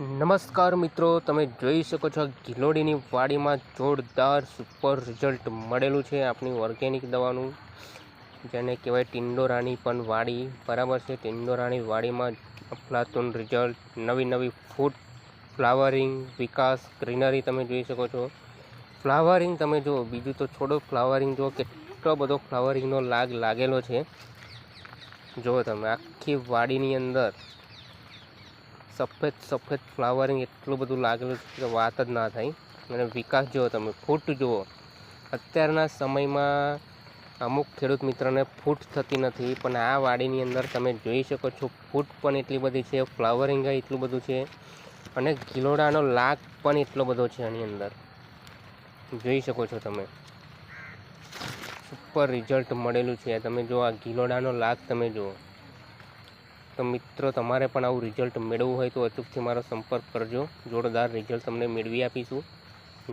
નમસ્કાર મિત્રો, તમે જોઈ શકો છો ગિલોડીની વાડીમાં જોરદાર સુપર રિઝલ્ટ મળેલું છે આપણી ઓર્ગેનિક દવાનું. જેને કહેવાય ટિંડોરાની પણ વાડી. બરાબર છે, ટિંડોરાની વાડીમાં અફલાતુન રિઝલ્ટ નવી નવી ફૂડ ફ્લાવરિંગ વિકાસ ગ્રીનરી તમે જોઈ શકો છો. ફ્લાવરિંગ તમે જુઓ, બીજું તો છોડો ફ્લાવરિંગ જુઓ, કેટલો બધો ફ્લાવરિંગનો લાગ લાગેલો છે. જુઓ તમે, આખી વાડીની અંદર સફેદ સફેદ ફ્લાવરિંગ એટલું બધું લાગેલું કે વાત જ ના થાય. અને વિકાસ જુઓ તમે, ફૂટ જુઓ. અત્યારના સમયમાં અમુક ખેડૂત મિત્રને ફૂટ થતી નથી, પણ આ વાડીની અંદર તમે જોઈ શકો છો, ફૂટ પણ એટલી બધી છે ફ્લાવરિંગ એટલું બધું છે, અને ગિલોડાનો લાગ પણ એટલો બધો છે આની અંદર. જોઈ શકો છો તમે. સુપર રિઝલ્ટ મળેલું છે. તમે જો આ ગિલોડાનો લાગ તમે જુઓ. તો મિત્રો, તમારે પણ આવું રિઝલ્ટ મેળવવું હોય તો અચૂકથી મારો સંપર્ક કરજો. જોરદાર રિઝલ્ટ તમને મેળવી આપીશું.